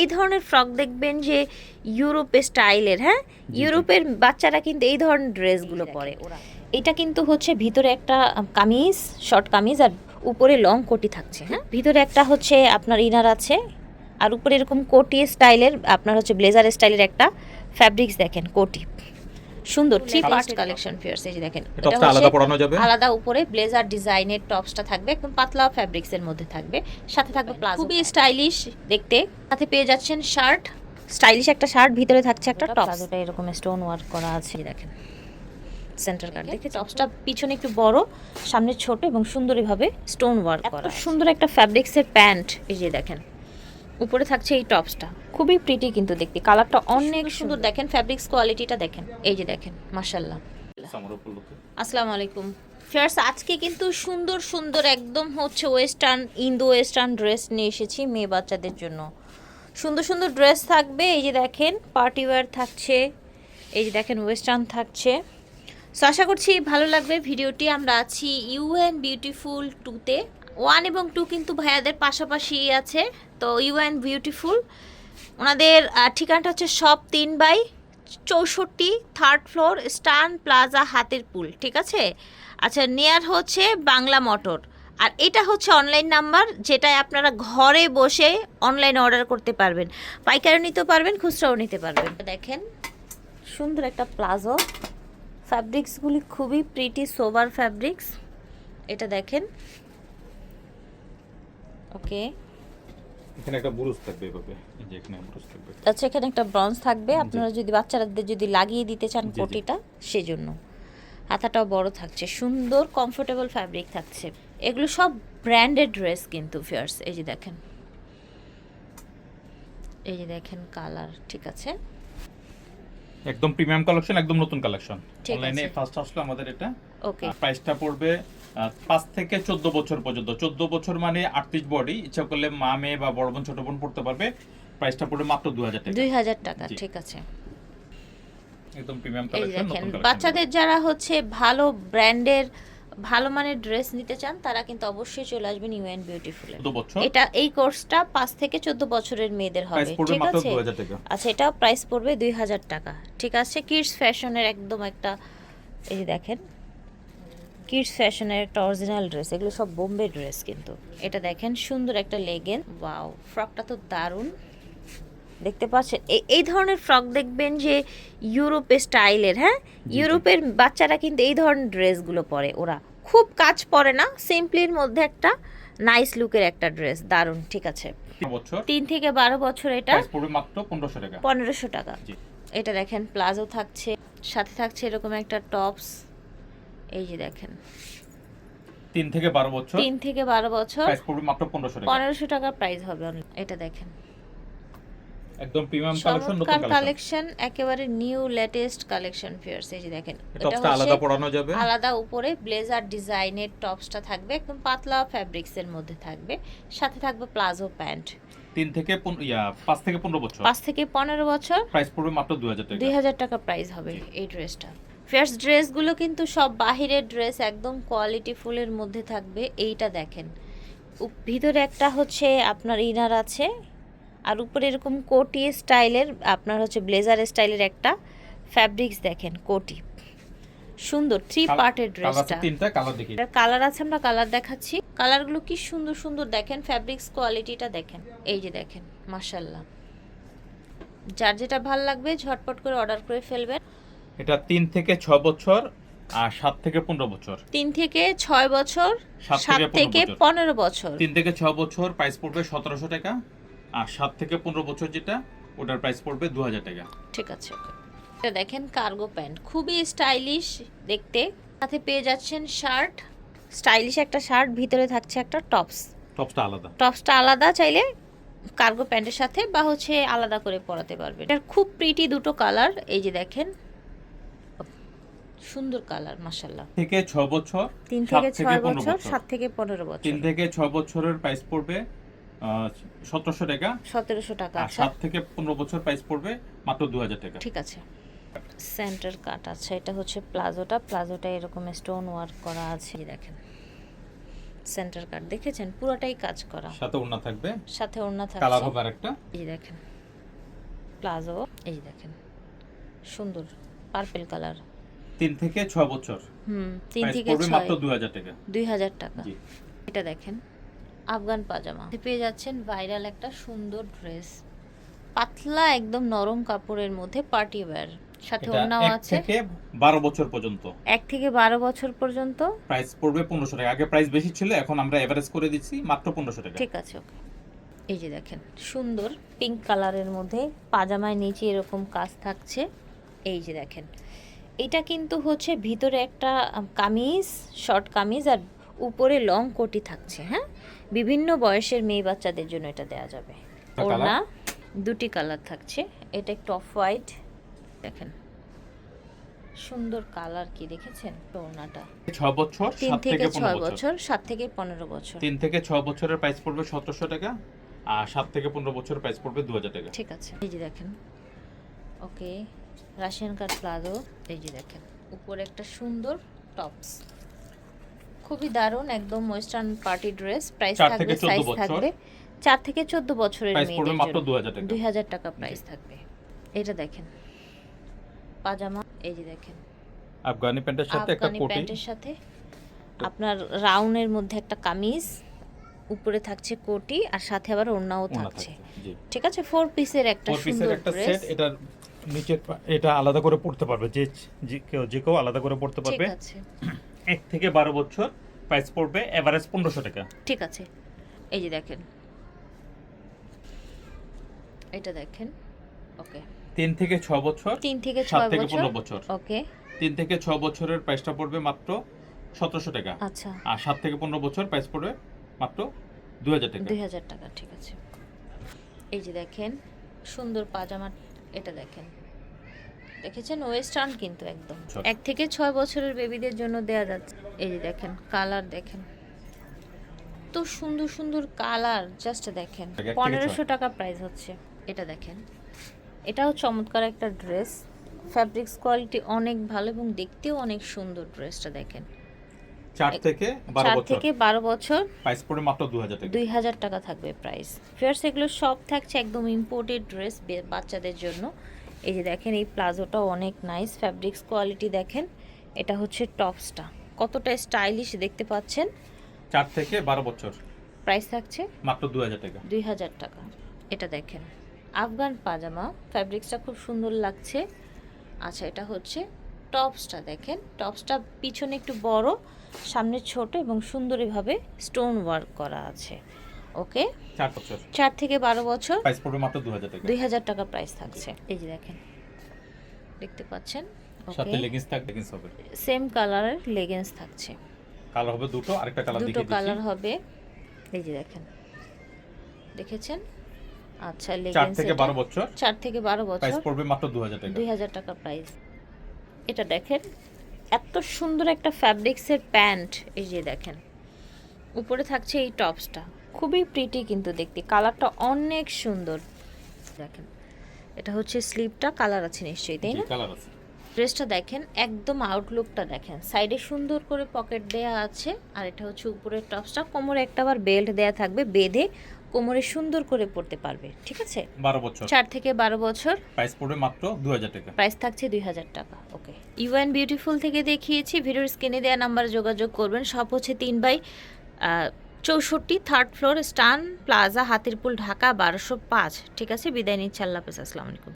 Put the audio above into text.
এই ধরনের ফ্রক দেখবেন যে ইউরোপের স্টাইলের হ্যাঁ? ইউরোপের বাচ্চারা কিন্তু এই ধরনের ড্রেসগুলো পরে। এটা কিন্তু হচ্ছে ভিতরে একটা কামিজ শর্ট কামিজ আর উপরে লং কোটি থাকছে হ্যাঁ? ভিতরে একটা হচ্ছে আপনার ইনার আছে আর উপরে এরকম কোটি স্টাইলের আপনার হচ্ছে ব্লেজার স্টাইলের একটা ফ্যাব্রিক্স দেখেন কোটি। সুন্দর থ্রি পার্ট কালেকশন ফিয়ার্স এই যে দেখেন এটা টপসটা আলাদা পরানো যাবে? আলাদা উপরে ব্লেজার ডিজাইনের টপসটা থাকবে একদম পাতলা ফ্যাব্রিক্স এর মধ্যে থাকবে। সাথে থাকবে প্লাজো খুবই স্টাইলিশ দেখতে। সাথে পেয়ে যাচ্ছেন শার্ট স্টাইলিশ একটা শার্ট ভিতরে থাকছে একটা টপস প্লাজোটা এরকম স্টোন ওয়ার্ক করা আছে দেখেন। সেন্টার কাট দেখে টপসটা পিছনে একটু বড় সামনে ছোট এবং সুন্দরভাবে স্টোন ওয়ার্ক করা সুন্দর একটা ফ্যাব্রিক্সের প্যান্ট এই যে দেখেন। উপরে থাকছে এই টপসটা। খুবই প্রিটি কিন্তু দেখতে। কালারটা অনেক সুন্দর। দেখেন ফ্যাব্রিক্স কোয়ালিটিটা দেখেন। এই যে দেখেন মাশাল্লাহ আসসালামু আলাইকুম ফিয়ার্স আজকে কিন্তু সুন্দর সুন্দর একদম হচ্ছে ওয়েস্টার্ন ইন্দো ওয়েস্টার্ন ড্রেস নিয়ে এসেছি মেয়ে বাচ্চাদের জন্য। সুন্দর সুন্দর ড্রেস থাকবে। এই যে দেখেন পার্টি ওয়্যার থাকছে। এই যে দেখেন ওয়েস্টার্ন থাকছে। সো আশা করছি ভালো লাগবে ভিডিওটি। আমরা আছি ইউ অ্যান্ড বিউটিফুল টুতে ওয়ান এবং টু কিন্তু ভাইয়াদের পাশাপাশি আছে। তো ইউ অ্যান্ড বিউটিফুল। ওনাদের ঠিকানাটা হচ্ছে সব তিন বাই চৌষট্টি থার্ড ফ্লোর স্টান প্লাজা হাতের পুল, ঠিক আছে? আচ্ছা নেয়ার হচ্ছে বাংলা মোটর। আর এটা হচ্ছে অনলাইন নাম্বার যেটায় আপনারা ঘরে বসে অনলাইন অর্ডার করতে পারবেন। পাইকারি নিতে পারবেন, খুচরাও নিতে পারবেন। দেখেন, সুন্দর একটা প্লাজো। ফ্যাব্রিক্সগুলি খুবই প্রিটি সোবার ফ্যাব্রিক্স এটা দেখেন। ওকে এখানে একটা বুরুজ থাকবে এভাবে। এই যে এখানে বুরুজ থাকবে। আচ্ছা এখানে একটা ব্রঞ্জ থাকবে। আপনারা যদি বাচ্চাদের যদি লাগিয়ে দিতে চান। কোটিটা সেজন্য। হাতাটাও বড় থাকছে। সুন্দর কমফোর্টেবল ফ্যাব্রিক থাকছে। এগুলো সব ব্র্যান্ডেড ড্রেস কিন্তু ফিয়ার্স এই যে দেখেন। এই যে দেখেন কালার ঠিক আছে। একদম প্রিমিয়াম কালেকশন একদম নতুন কালেকশন অনলাইনে। ফার্স্ট আসলে আমাদের এটা। ওকে প্রাইসটা পড়বে পাঁচ থেকে চোদ্দ বছর পর্যন্ত। চোদ্দ বছর মানে আটত্রিশ বডি। ইচ্ছা করলে মা মেয়ে বা বড় বোন ছোট বোন পড়তে পারবে। প্রাইসটা পড়বে মাত্র দু হাজার টাকা। দুই হাজার টাকা ঠিক আছে। একদম প্রিমিয়াম কালেকশন বাচ্চাদের যারা হচ্ছে ভালো ব্র্যান্ডের ভালো মানের ড্রেস নিতে চান তারা কিন্তু অবশ্যই চলে আসবেন ইউ অ্যান্ড বিউটিফুলে এটা এই কোর্সটা পাঁচ থেকে চোদ্দ বছরের মেয়েদের হবে ঠিক আছে? আচ্ছা এটাও প্রাইস পড়বে দুই হাজার টাকা ঠিক আছে? কিডস ফ্যাশনের একদম একটা এই দেখেন কিডস ফ্যাশনের একটা অরিজিনাল ড্রেস এগুলো সব বোম্বে ড্রেস কিন্তু। এটা দেখেন সুন্দর একটা লেগেন। ওয়াও ফ্রকটা তো দারুণ। দেখতে পাচ্ছেন এই- ধরনের ফ্রক দেখবেন যে ইউরোপ স্টাইলের হ্যাঁ? ইউরোপের বাচ্চারা কিন্তু এই ধরনের ড্রেসগুলো পরে। ওরা খুব কাজ পরে না সিম্পলির মধ্যে একটা নাইস লুকের একটা ড্রেস দারুণ ঠিক আছে। তিন থেকে বারো বছর এটা। মাত্র পনেরোশো টাকা। পনেরোশো টাকা। এটা দেখেন প্লাজো থাকছে সাথে থাকছে এরকম একটা টপস এই যে দেখেন। তিন থেকে বারো বছর? তিন থেকে বারো বছর। মাত্র পনেরোশো টাকা। পনেরোশো টাকা প্রাইস হবে এটা দেখেন। একদম প্রিমিয়াম কালেকশন নতুন কালেকশন কালেকশন একেবারে নিউ লেটেস্ট কালেকশন ফিয়ার্স এই যে দেখেন। টপসটা আলাদা পরানো যাবে। আলাদা উপরে ব্লেজার ডিজাইনের টপসটা থাকবে একদম পাতলা ফ্যাব্রিক্স এর মধ্যে থাকবে। সাথে থাকবে প্লাজো প্যান্ট। তিন থেকে পাঁচ থেকে পনেরো বছর। পাঁচ থেকে পনেরো বছর। প্রাইস পড়বে মাত্র দু হাজার টাকা। দুই হাজার টাকা প্রাইস হবে এই ড্রেসটা ফার্স্ট ড্রেসগুলো কিন্তু সব বাহিরের ড্রেস একদম কোয়ালিটি ফুলের মধ্যে থাকবে এইটা দেখেন। ভিতরে একটা হচ্ছে আপনার ইনার আছে আর উপরে এরকম কোটি স্টাইলের আপনার হচ্ছে ব্লেজার স্টাইলের একটা ফ্যাব্রিক্স দেখেন কোটি। সুন্দর থ্রি পার্টের ড্রেসটা। তিনটা কালার দেখি এটার কালার আছে আমরা কালার দেখাচ্ছি। কালারগুলো কি সুন্দর সুন্দর দেখেন ফ্যাব্রিক্স কোয়ালিটিটা দেখেন। এই যে দেখেন মাশাল্লাহ যার যেটা ভালো লাগবে ঝটপট করে অর্ডার করে ফেলবেন। এটা তিন থেকে ছয় বছর আর সাত থেকে পনেরো বছর। তিন থেকে ছয় বছর সাত থেকে পনেরো বছর। পনেরো বছর। তিন থেকে ছয় বছর প্রাইস পড়বে সতেরোশো টাকা আর সাত থেকে পনেরো বছর যেটা ওটার প্রাইস পড়বে দু হাজার টাকা। ঠিক আছে এটা দেখেন কার্গো প্যান্ট খুবই স্টাইলিশ দেখতে। সাথে পেয়ে যাচ্ছেন শার্ট স্টাইলিশ একটা শার্ট ভিতরে থাকছে একটা টপস টপসটা আলাদা। টপসটা আলাদা চাইলে কার্গো প্যান্টের সাথে বা হচ্ছে আলাদা করে পরাতে পারবেন। এটার খুব প্রিটি দুটো কালার এই যে দেখেন সুন্দর কালার মাসাল্লাহ থেকে ছয় বছর তিন থেকে ছয় বছর সাত থেকে পনেরো বছর। তিন থেকে ছয় বছরের প্রাইস পড়বে সতেরোশো টাকা। সতেরোশো টাকা আর আচ্ছা। সাত থেকে পনেরো বছর প্রাইস পড়বে মাত্র দু হাজার টাকা। ঠিক আছে। সেন্টার কাট আচ্ছা এটা হচ্ছে প্লাজোটা। প্লাজোটা এরকম স্টোন ওয়ার্ক করা আছে দেখেন। সেন্টার কাট দেখেছেন? পুরোটাই কাজ করা। সাথে ওড়না থাকবে। সাথে ওড়না কালার হবে আরেকটা। এই দেখেন। প্লাজো এই দেখেন। সুন্দর পার্পেল কালার তিন থেকে ছয় বছর। হুম তিন থেকে মাত্র দুই হাজার টাকা। দুই হাজার টাকা। এটা দেখেন আফগান পাজামা। পেয়ে যাচ্ছেন ভাইরাল একটা সুন্দর ড্রেস পাতলা একদম নরম কাপড়ের মধ্যে পার্টি ওয়্যার সাথে ওড়নাও আছে। থেকে বারো বছর পর্যন্ত। এক থেকে বারো বছর পর্যন্ত। প্রাইস পড়বে পনেরোশো টাকা। আগে প্রাইস বেশি ছিল এখন আমরা এভারেজ করে দিচ্ছি মাত্র পনেরোশো টাকা। ঠিক আছে ওকে। এই যে দেখেন সুন্দর পিঙ্ক কালারের মধ্যে পাজামায় নিচে এরকম কাজ থাকছে। এই যে দেখেন এটা কিন্তু হচ্ছে ভিতরে একটা কামিজ শর্ট কামিজ আর উপরে লং কোটি থাকছে হ্যাঁ? বিভিন্ন বয়সের মেয়ে বাচ্চাদের জন্য এটা দেওয়া যাবে। ওড়না দুটি কালার থাকছে। এটা একটু অফ হোয়াইট দেখেন সুন্দর কালার কি দেখেছেন ওড়নাটা? ছয় বছর তিন থেকে ছয় বছর। সাত থেকে পনেরো বছর। তিন থেকে ছয় বছরের প্রাইস পড়বে সতেরোশো টাকা আর সাত থেকে পনেরো বছরের প্রাইস পড়বে দু হাজার টাকা। ঠিক আছে। এই যে দেখেন ওকে রাশিয়ান কাট প্লাজো এই যে দেখেন উপরে একটা সুন্দর টপস খুবই দারুণ একদম ওয়েস্টার্ন পার্টি ড্রেস প্রাইস থাকবে সাইজ থাকবে। চার থেকে চোদ্দ বছরের মেয়েদের মাত্র দুই হাজার টাকা। প্রাইস থাকবে। এটা দেখেন পাজামা এই যে দেখেন। আফগানি প্যান্টের সাথে একটা আফগানি কোটি। প্যান্টের সাথে আপনার রাউন্ডের মধ্যে একটা কামিজ উপরে থাকছে কোটি আর সাথে আবার ওড়নাও থাকছে। ঠিক আছে? ফোর পিসের একটা সুন্দর ড্রেস এটার নিচের এটা আলাদা করে পড়তে পারবে যে কেউ যে কেউ আলাদা করে পড়তে পারবে। এক থেকে বারো বছর প্রাইস পড়বে এভারেজ পনেরোশো টাকা। ঠিক আছে। এই যে দেখেন। এটা দেখেন। ওকে তিন থেকে ছ বছর তিন থেকে সাত থেকে পনেরো বছর। ওকে তিন থেকে ছ বছরের প্রাইসটা পড়বে মাত্র সতেরোশো টাকা। আচ্ছা। আর সাত থেকে পনেরো বছর প্রাইস পড়বে মাত্র দু হাজার টাকা। দুই হাজার টাকা ঠিক আছে। এই যে দেখেন সুন্দর পাজামা এটা দেখেন। দেখেছেন? ওয়েস্টার্ন কিন্তু একদম। এক থেকে ছয় বছরের বেবিদের জন্য দেয়া যাচ্ছে। এই যে দেখেন কালার দেখেন। তো সুন্দর সুন্দর কালার জাস্ট দেখেন। পনেরোশো টাকা প্রাইস হচ্ছে। এটা দেখেন। এটাও চমৎকার একটা ড্রেস ফ্যাব্রিক্স কোয়ালিটি অনেক ভালো এবং দেখতেও অনেক সুন্দর ড্রেসটা দেখেন। চার থেকে চার থেকে বারো বছর। প্রাইস পড়বে মাত্র দু হাজার টাকা। দুই হাজার টাকা থাকবে প্রাইস ফেয়ার্স এগুলো সব থাকছে একদম ইম্পোর্টেড ড্রেস বাচ্চাদের জন্য। এই যে দেখেন এই প্লাজোটাও অনেক নাইস ফ্যাব্রিক্স কোয়ালিটি দেখেন। এটা হচ্ছে টপসটা কতটা স্টাইলিশ দেখতে পাচ্ছেন? চার থেকে বারো বছর। প্রাইস থাকছে মাত্র দু হাজার টাকা। দুই হাজার টাকা। এটা দেখেন আফগান পাজামা। ফ্যাব্রিক্সটা খুব সুন্দর লাগছে। আচ্ছা এটা হচ্ছে টপসটা দেখেন। টপসটা পিছনে একটু বড়। সামনে ছোট এবং সুন্দরভাবে স্টোন ওয়ার্ক করা আছে। ওকে? চার থেকে বারো বছর। প্রাইস পড়বে মাত্র দু হাজার টাকা। দুই হাজার টাকা প্রাইস থাকছে। এই যে দেখেন। দেখতে পাচ্ছেন? সাথে লেগিংস থাকবে লেগিংস হবে। সেম কালারের লেগিংস থাকছে। কালার হবে দুটো আরেকটা কালার দুটো কালার হবে। এই যে দেখেন। দেখেছেন? আচ্ছা লেগিংস থেকে বারো বছর। চার থেকে বারো প্রাইস বছর। পড়বে মাত্র দু হাজার টাকা। দুই হাজার টাকা প্রাইস এটা দেখেন। এত সুন্দর একটা ফ্যাব্রিক্সের প্যান্ট। এই যে দেখেন উপরে থাকছে এই টপসটা। খুবই প্রিটি কিন্তু দেখতে কালারটা অনেক সুন্দর। দেখেন এটা হচ্ছে স্লিপটা কালার আছে নিশ্চয়ই তাই না? কালার আছে। ড্রেসটা দেখেন একদম আউটলুকটা দেখেন। সাইডে সুন্দর করে পকেট দেয়া আছে আর এটা হচ্ছে উপরের টপসটা। কোমরে একটা আবার বেল্ট দেয়া থাকবে বেঁধে কোমরে সুন্দর করে পড়তে পারবে ঠিক আছে? বারো বছর। চার থেকে বারো বছর। প্রাইস পড়বে মাত্র দু হাজার টাকা। প্রাইস থাকছে দুই হাজার টাকা ওকে ইউএন বিউটিফুল থেকে দেখিয়েছি ভিডিওর স্ক্রিনে দেওয়া নাম্বারে যোগাযোগ করবেন। সব হচ্ছে তিন বাই চৌষট্টি third floor Stan Plaza Hatirpool Dhaka বারোশো পাঁচ। ঠিক আছে? বিদায় নিচ্ছি আল্লাহ হাফেজ আসসালামু আলাইকুম।